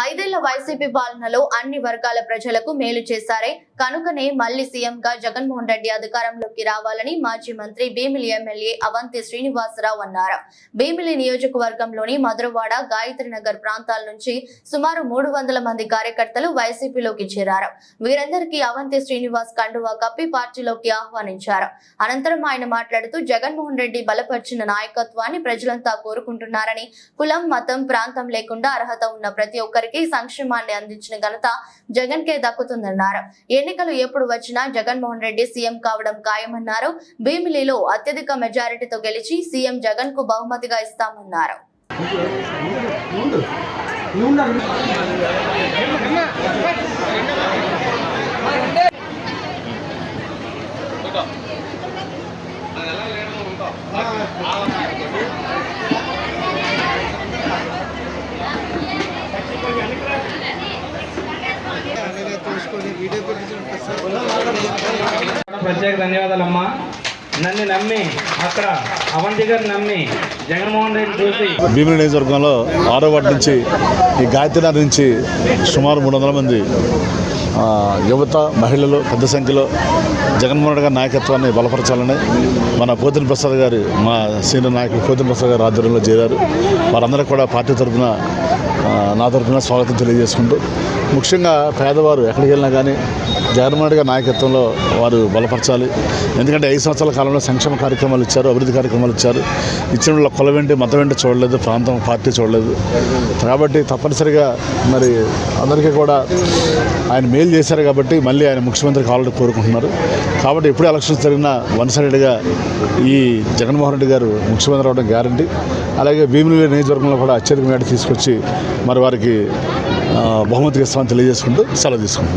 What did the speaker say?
ఐదేళ్ళ వైసీపీ పాలనలో అన్ని వర్గాల ప్రజలకు మేలు చేశారే కనుకనే మళ్ళీ సీఎంగా జగన్మోహన్ రెడ్డి అధికారంలోకి రావాలని మాజీ మంత్రి భీమిలి ఎమ్మెల్యే అవంతి శ్రీనివాసరావు అన్నారు. భీమిలి నియోజకవర్గంలోని మధురవాడ గాయత్రి నగర్ ప్రాంతాల నుంచి సుమారు మూడు వందల మంది కార్యకర్తలు వైసీపీలోకి చేరారు. వీరందరికీ అవంతి శ్రీనివాస్ కండువా కప్పి పార్టీలోకి ఆహ్వానించారు. అనంతరం ఆయన మాట్లాడుతూ జగన్మోహన్ రెడ్డి బలపరిచిన నాయకత్వాన్ని ప్రజలంతా కోరుకుంటున్నారని కులం మతం ప్రాంతం లేకుండా అర్హత ఉన్న ప్రతి ఒక్కరికి సంక్షేమాన్ని అందించిన ఘనత జగన్ కే దక్కుతుందన్నారు ఎన్నికలు ఎప్పుడు వచ్చినా జగన్మోహన్ రెడ్డి సీఎం కావడం ఖాయమన్నారు భీమిలిలో అత్యధిక మెజారిటీతో గెలిచి సీఎం జగన్కు బహుమతిగా ఇస్తామన్నారు ప్రత్యేక ధన్యవాదాలమ్మా. నన్ను నమ్మి అక్కడ అవంతి గారు నమ్మి జగన్మోహన్ రెడ్డి చూసి భీమిలి నియోజకవర్గంలో ఆరో వార్డు నుంచి ఈ గాయత్రినగర్ నుంచి సుమారు మూడు వందల మంది ఆ, యువత మహిళలు పెద్ద సంఖ్యలో జగన్మోహన్ రెడ్డి గారి నాయకత్వాన్ని బలపరచాలని మన పోతిన ప్రసాద్ గారి మా సీనియర్ నాయకులు పోతిన ప్రసాద్ గారి ఆధ్వర్యంలో చేరారు. వారందరూ కూడా పార్టీ తరఫున నా తరఫున స్వాగతం తెలియజేసుకుంటూ ముఖ్యంగా పేదవారు ఎక్కడికి వెళ్ళినా కానీ జగన్మోహన్ రెడ్డి గారి నాయకత్వంలో వారు బలపరచాలి. ఎందుకంటే ఐదు సంవత్సరాల కాలంలో సంక్షేమ కార్యక్రమాలు ఇచ్చారు అభివృద్ధి కార్యక్రమాలు ఇచ్చారు. ఇచ్చిన వాళ్ళ కుల వెంటి మతం వెంటి చూడలేదు ప్రాంతం పార్టీ చూడలేదు. కాబట్టి తప్పనిసరిగా మరి అందరికీ కూడా ఆయన మేలు చేశారు కాబట్టి మళ్ళీ ఆయన ముఖ్యమంత్రి కావాలని కోరుకుంటున్నారు. కాబట్టి ఎప్పుడు ఎలక్షన్స్ జరిగినా వన్ సైడెడ్గా ఈ జగన్మోహన్ రెడ్డి గారు ముఖ్యమంత్రి అవడం గ్యారంటీ. అలాగే భీమిలి నియోజకవర్గంలో కూడా అత్యధిక మేడ తీసుకొచ్చి మరి వారికి బహుమతి బహుమతికి ఇస్తామని తెలియజేసుకుంటూ సెలవు తీసుకుంటున్నాను.